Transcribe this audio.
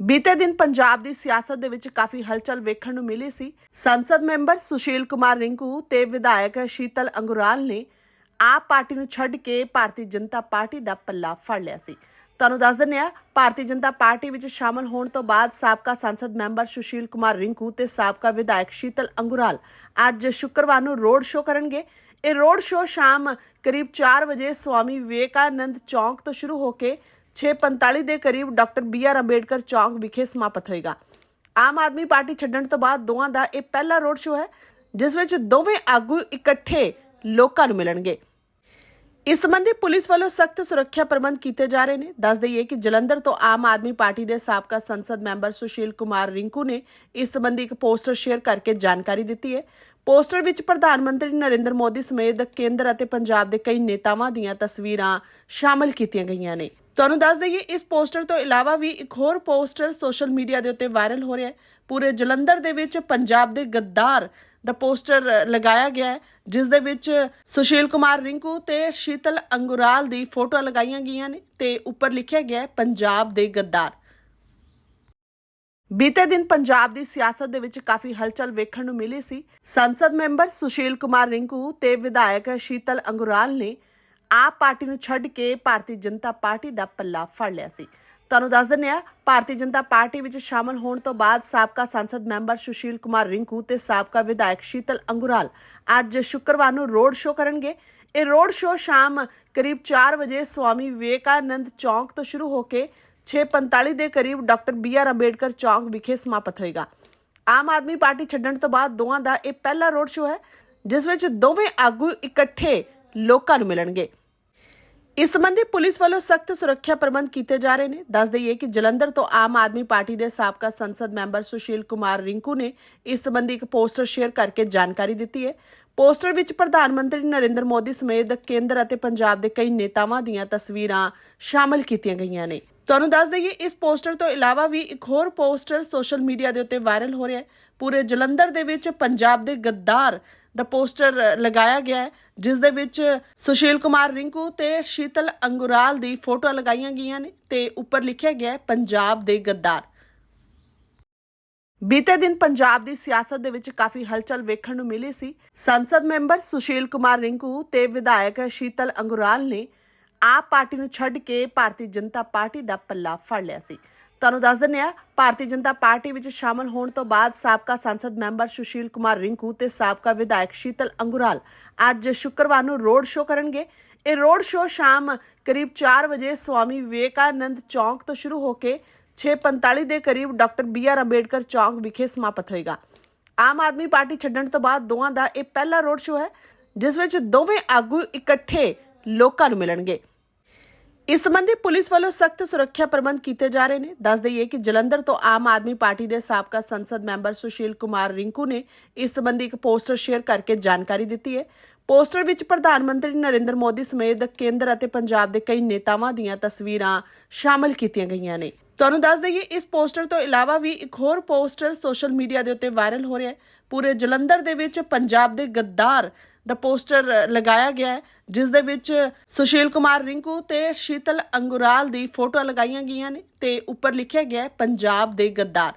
ਬੀਤੇ ਦਿਨ ਪੰਜਾਬ ਦੀ ਸਿਆਸਤ ਦੇ ਵਿੱਚ ਕਾਫੀ ਹਲਚਲ ਵੇਖਣ ਨੂੰ ਮਿਲੀ ਸੀ। ਸੰਸਦ ਮੈਂਬਰ ਸੁਸ਼ੀਲ ਕੁਮਾਰ ਰਿੰਕੂ ਤੇ ਵਿਧਾਇਕ ਸ਼ੀਤਲ ਅੰਗੁਰਾਲ ਨੇ ਆਪ ਪਾਰਟੀ ਨੂੰ ਛੱਡ ਕੇ ਭਾਰਤੀ ਜਨਤਾ ਪਾਰਟੀ ਦਾ ਪੱਲਾ ਫੜ ਲਿਆ ਸੀ। ਤੁਹਾਨੂੰ ਦੱਸ ਦਿੰਦੇ ਆ ਭਾਰਤੀ ਜਨਤਾ ਪਾਰਟੀ ਵਿੱਚ ਸ਼ਾਮਲ ਹੋਣ ਤੋਂ ਬਾਅਦ ਸਾਬਕਾ ਸੰਸਦ ਮੈਂਬਰ ਸੁਸ਼ੀਲ ਕੁਮਾਰ ਰਿੰਕੂ ਤੇ ਸਾਬਕਾ ਵਿਧਾਇਕ ਸ਼ੀਤਲ ਅੰਗੁਰਾਲ ਅੱਜ ਸ਼ੁੱਕਰਵਾਰ ਨੂੰ ਰੋਡ ਸ਼ੋਅ ਕਰਨਗੇ। ਇਹ ਰੋਡ ਸ਼ੋਅ ਸ਼ਾਮ ਕਰੀਬ 4 ਵਜੇ ਸਵਾਮੀ ਵਿਵੇਕਾਨੰਦ ਚੌਂਕ ਤੋਂ ਸ਼ੁਰੂ ਹੋ ਕੇ 6:45 ਦੇ ਕਰੀਬ ਡਾਕਟਰ ਬੀ ਆਰ ਅੰਬੇਡਕਰ ਚੌਂਕ ਵਿਖੇ ਸਮਾਪਤ ਹੋਏਗਾ। ਆਮ ਆਦਮੀ ਪਾਰਟੀ ਛੱਡਣ ਤੋਂ ਬਾਅਦ ਦੋਵਾਂ ਦਾ ਇਹ ਪਹਿਲਾ ਰੋਡ ਸ਼ੋਅ ਹੈ, ਜਿਸ ਵਿੱਚ ਦੋਵੇਂ ਆਗੂ ਇਕੱਠੇ ਲੋਕਾਂ ਨੂੰ ਮਿਲਣਗੇ। ਇਸ ਸੰਬੰਧੀ ਪੁਲਿਸ ਵੱਲੋਂ ਸਖਤ ਸੁਰੱਖਿਆ ਪ੍ਰਬੰਧ ਕੀਤੇ ਜਾ ਰਹੇ ਨੇ। ਦੱਸ ਦਈਏ ਕਿ ਜਲੰਧਰ ਤੋਂ ਆਮ ਆਦਮੀ ਪਾਰਟੀ ਦੇ ਸਾਬਕਾ ਸੰਸਦ ਮੈਂਬਰ ਸੁਸ਼ੀਲ ਕੁਮਾਰ ਰਿੰਕੂ ਨੇ ਇਸ ਸੰਬੰਧੀ ਇੱਕ ਪੋਸਟਰ ਸ਼ੇਅਰ ਕਰਕੇ ਜਾਣਕਾਰੀ ਦਿੱਤੀ ਹੈ। ਪੋਸਟਰ ਵਿੱਚ ਪ੍ਰਧਾਨ ਮੰਤਰੀ ਨਰਿੰਦਰ ਮੋਦੀ ਸਮੇਤ ਕੇਂਦਰ ਅਤੇ ਪੰਜਾਬ ਦੇ ਕਈ ਨੇਤਾਵਾਂ ਦੀਆਂ ਤਸਵੀਰਾਂ ਸ਼ਾਮਲ ਕੀਤੀਆਂ ਗਈਆਂ ਨੇ। ਤੁਹਾਨੂੰ ਦੱਸ ਦਈਏ, ਇਸ ਪੋਸਟਰ ਤੋਂ ਇਲਾਵਾ ਵੀ ਇੱਕ ਹੋਰ ਪੋਸਟਰ ਸੋਸ਼ਲ ਮੀਡੀਆ ਦੇ ਉੱਤੇ ਵਾਇਰਲ ਹੋ ਰਿਹਾ ਹੈ। ਪੂਰੇ ਜਲੰਧਰ ਦੇ ਵਿੱਚ ਪੰਜਾਬ ਦੇ ਗੱਦਾਰ ਦਾ ਪੋਸਟਰ ਲਗਾਇਆ ਗਿਆ ਹੈ, ਜਿਸ ਦੇ ਵਿੱਚ ਸੁਸ਼ੀਲ ਕੁਮਾਰ ਰਿੰਕੂ ਤੇ ਸ਼ੀਤਲ ਅੰਗੁਰਾਲ ਦੀ ਫੋਟੋ ਲਗਾਈਆਂ ਗਈਆਂ ਨੇ ਤੇ ਉੱਪਰ ਲਿਖਿਆ ਗਿਆ ਹੈ, ਪੰਜਾਬ ਦੇ ਗੱਦਾਰ। ਬੀਤੇ ਦਿਨ ਪੰਜਾਬ ਦੀ ਸਿਆਸਤ ਦੇ ਵਿੱਚ ਕਾਫੀ ਹਲਚਲ ਵੇਖਣ ਨੂੰ ਮਿਲੀ ਸੀ। ਸੰਸਦ ਮੈਂਬਰ ਸੁਸ਼ੀਲ ਕੁਮਾਰ ਰਿੰਕੂ ਤੇ ਵਿਧਾਇਕ ਸ਼ੀਤਲ ਅੰਗੁਰਾਲ ਨੇ ਆਪ ਪਾਰਟੀ ਨੂੰ ਛੱਡ ਕੇ ਭਾਰਤੀ ਜਨਤਾ ਪਾਰਟੀ ਦਾ ਪੱਲਾ ਫੜ ਲਿਆ ਸੀ। ਤੁਹਾਨੂੰ ਦੱਸ ਦਿੰਦੇ ਆ ਭਾਰਤੀ ਜਨਤਾ ਪਾਰਟੀ ਵਿੱਚ ਸ਼ਾਮਲ ਹੋਣ ਤੋਂ ਬਾਅਦ ਸਾਬਕਾ ਸੰਸਦ ਮੈਂਬਰ ਸੁਸ਼ੀਲ ਕੁਮਾਰ ਰਿੰਕੂ ਤੇ ਸਾਬਕਾ ਵਿਧਾਇਕ ਸ਼ੀਤਲ ਅੰਗੁਰਾਲ ਅੱਜ ਸ਼ੁੱਕਰਵਾਰ ਨੂੰ ਰੋਡ ਸ਼ੋਅ ਕਰਨਗੇ। ਇਹ ਰੋਡ ਸ਼ੋਅ ਸ਼ਾਮ ਕਰੀਬ 4 ਵਜੇ ਸਵਾਮੀ ਵਿਵੇਕਾਨੰਦ ਚੌਂਕ ਤੋਂ ਸ਼ੁਰੂ ਹੋ ਕੇ 6:45 ਦੇ ਕਰੀਬ ਡਾਕਟਰ ਬੀ ਆਰ ਅੰਬੇਡਕਰ ਚੌਂਕ ਵਿਖੇ ਸਮਾਪਤ ਹੋਏਗਾ। ਆਮ ਆਦਮੀ ਪਾਰਟੀ ਛੱਡਣ ਤੋਂ ਬਾਅਦ ਦੋਵਾਂ ਦਾ ਇਹ ਪਹਿਲਾ ਰੋਡ ਸ਼ੋਅ ਹੈ, ਜਿਸ ਵਿੱਚ ਦੋਵੇਂ ਆਗੂ ਇਕੱਠੇ ਲੋਕਾਂ ਨੂੰ ਮਿਲਣਗੇ। ਇਸ ਸੰਬੰਧੀ ਪੁਲਿਸ ਵੱਲੋਂ ਸਖਤ ਸੁਰੱਖਿਆ ਪ੍ਰਬੰਧ ਕੀਤੇ ਜਾ ਰਹੇ ਨੇ। ਦੱਸ ਦਈਏ ਕਿ ਜਲੰਧਰ ਤੋਂ ਆਮ ਆਦਮੀ ਪਾਰਟੀ ਦੇ ਸਾਬਕਾ ਸੰਸਦ ਮੈਂਬਰ ਸੁਸ਼ੀਲ ਕੁਮਾਰ ਰਿੰਕੂ ਨੇ ਇਸ ਸੰਬੰਧੀ ਇੱਕ ਪੋਸਟਰ ਸ਼ੇਅਰ ਕਰਕੇ ਜਾਣਕਾਰੀ ਦਿੱਤੀ ਹੈ। ਪੋਸਟਰ ਵਿੱਚ ਪ੍ਰਧਾਨ ਮੰਤਰੀ ਨਰਿੰਦਰ ਮੋਦੀ ਸਮੇਤ ਕੇਂਦਰ ਅਤੇ ਪੰਜਾਬ ਦੇ ਕਈ ਨੇਤਾਵਾਂ ਦੀਆਂ ਤਸਵੀਰਾਂ ਸ਼ਾਮਲ ਕੀਤੀਆਂ ਗਈਆਂ ਨੇ। ਤੁਹਾਨੂੰ ਦੱਸ ਦਈਏ, ਇਸ ਪੋਸਟਰ ਤੋਂ ਇਲਾਵਾ ਵੀ ਇੱਕ ਹੋਰ ਪੋਸਟਰ ਸੋਸ਼ਲ ਮੀਡੀਆ ਦੇ ਉੱਤੇ ਵਾਇਰਲ ਹੋ ਰਿਹਾ ਹੈ। ਪੂਰੇ ਜਲੰਧਰ ਦੇ ਵਿੱਚ ਪੰਜਾਬ ਦੇ ਗੱਦਾਰ ਦਾ ਪੋਸਟਰ ਲਗਾਇਆ ਗਿਆ ਹੈ, ਜਿਸ ਦੇ ਵਿੱਚ ਸੁਸ਼ੀਲ ਕੁਮਾਰ ਰਿੰਕੂ ਤੇ ਸ਼ੀਤਲ ਅੰਗੁਰਾਲ ਦੀ ਫੋਟੋ ਲਗਾਈਆਂ ਗਈਆਂ ਨੇ ਤੇ ਉੱਪਰ ਲਿਖਿਆ ਗਿਆ ਹੈ, ਪੰਜਾਬ ਦੇ ਗੱਦਾਰ। ਬੀਤੇ ਦਿਨ ਪੰਜਾਬ ਦੀ ਸਿਆਸਤ ਦੇ ਵਿੱਚ ਕਾਫੀ ਹਲਚਲ ਵੇਖਣ ਨੂੰ ਮਿਲੀ ਸੀ। ਸੰਸਦ ਮੈਂਬਰ ਸੁਸ਼ੀਲ ਕੁਮਾਰ ਰਿੰਕੂ ਤੇ ਵਿਧਾਇਕ ਸ਼ੀਤਲ ਅੰਗੁਰਾਲ ਨੇ ਆਪ ਪਾਰਟੀ ਨੂੰ ਛੱਡ ਕੇ ਭਾਰਤੀ ਜਨਤਾ ਪਾਰਟੀ ਦਾ ਪੱਲਾ ਫੜ ਲਿਆ ਸੀ। ਤੁਹਾਨੂੰ ਦੱਸ ਦਿੰਦੇ ਆ ਭਾਰਤੀ ਜਨਤਾ ਪਾਰਟੀ ਵਿੱਚ ਸ਼ਾਮਲ ਹੋਣ ਤੋਂ ਬਾਅਦ ਸਾਬਕਾ ਸੰਸਦ ਮੈਂਬਰ ਸੁਸ਼ੀਲ ਕੁਮਾਰ ਰਿੰਕੂ ਤੇ ਸਾਬਕਾ ਵਿਧਾਇਕ ਸ਼ੀਤਲ ਅੰਗੁਰਾਲ ਅੱਜ ਸ਼ੁੱਕਰਵਾਰ ਨੂੰ ਰੋਡ ਸ਼ੋਅ ਕਰਨਗੇ। ਇਹ ਰੋਡ ਸ਼ੋਅ ਸ਼ਾਮ ਕਰੀਬ 4 ਵਜੇ ਸਵਾਮੀ ਵਿਵੇਕਾਨੰਦ ਚੌਂਕ ਤੋਂ ਸ਼ੁਰੂ ਹੋ ਕੇ 6:45 ਦੇ ਕਰੀਬ ਡਾਕਟਰ ਬੀ ਆਰ ਅੰਬੇਡਕਰ ਚੌਂਕ ਵਿਖੇ ਸਮਾਪਤ ਹੋਏਗਾ। ਆਮ ਆਦਮੀ ਪਾਰਟੀ ਛੱਡਣ ਤੋਂ ਬਾਅਦ ਦੋਵਾਂ ਦਾ ਇਹ ਪਹਿਲਾ ਰੋਡ ਸ਼ੋਅ ਹੈ, ਜਿਸ ਵਿੱਚ ਦੋਵੇਂ ਆਗੂ ਇਕੱਠੇ ਲੋਕਾਂ ਨੂੰ ਮਿਲਣਗੇ। ਇਸ ਸੰਬੰਧੀ ਪੁਲਿਸ ਵੱਲੋਂ ਸਖਤ ਸੁਰੱਖਿਆ ਪ੍ਰਬੰਧ ਕੀਤੇ ਜਾ ਰਹੇ ਨੇ। ਦੱਸ ਦਈਏ ਕਿ ਜਲੰਧਰ ਤੋਂ ਆਮ ਆਦਮੀ ਪਾਰਟੀ ਦੇ ਸਾਬਕਾ ਸੰਸਦ ਮੈਂਬਰ ਸੁਸ਼ੀਲ ਕੁਮਾਰ ਰਿੰਕੂ ਨੇ ਇਸ ਸੰਬੰਧੀ ਇੱਕ ਪੋਸਟਰ ਸ਼ੇਅਰ ਕਰਕੇ ਜਾਣਕਾਰੀ ਦਿੱਤੀ ਹੈ। ਪੋਸਟਰ ਵਿੱਚ ਪ੍ਰਧਾਨ ਮੰਤਰੀ ਨਰਿੰਦਰ ਮੋਦੀ ਸਮੇਤ ਕੇਂਦਰ ਅਤੇ ਪੰਜਾਬ ਦੇ ਕਈ ਨੇਤਾਵਾਂ ਦੀਆਂ ਤਸਵੀਰਾਂ ਸ਼ਾਮਲ ਕੀਤੀਆਂ ਗਈਆਂ ਨੇ। ਤੁਹਾਨੂੰ ਦੱਸ ਦਈਏ, ਇਸ ਪੋਸਟਰ ਤੋਂ ਇਲਾਵਾ ਵੀ ਇੱਕ ਹੋਰ ਪੋਸਟਰ ਸੋਸ਼ਲ ਮੀਡੀਆ ਦੇ ਉੱਤੇ ਵਾਇਰਲ ਹੋ ਰਿਹਾ ਹੈ। ਪੂਰੇ ਜਲੰਧਰ ਦੇ ਵਿੱਚ ਪੰਜਾਬ ਦੇ ਗੱਦਾਰ ਦਾ ਪੋਸਟਰ ਲਗਾਇਆ ਗਿਆ ਹੈ, ਜਿਸ ਦੇ ਵਿੱਚ ਸੁਸ਼ੀਲ ਕੁਮਾਰ ਰਿੰਕੂ ਤੇ ਸ਼ੀਤਲ ਅੰਗੁਰਾਲ ਦੀ ਫੋਟੋ ਲਗਾਈਆਂ ਗਈਆਂ ਨੇ ਤੇ ਉੱਪਰ ਲਿਖਿਆ ਗਿਆ ਹੈ, ਪੰਜਾਬ ਦੇ ਗੱਦਾਰ।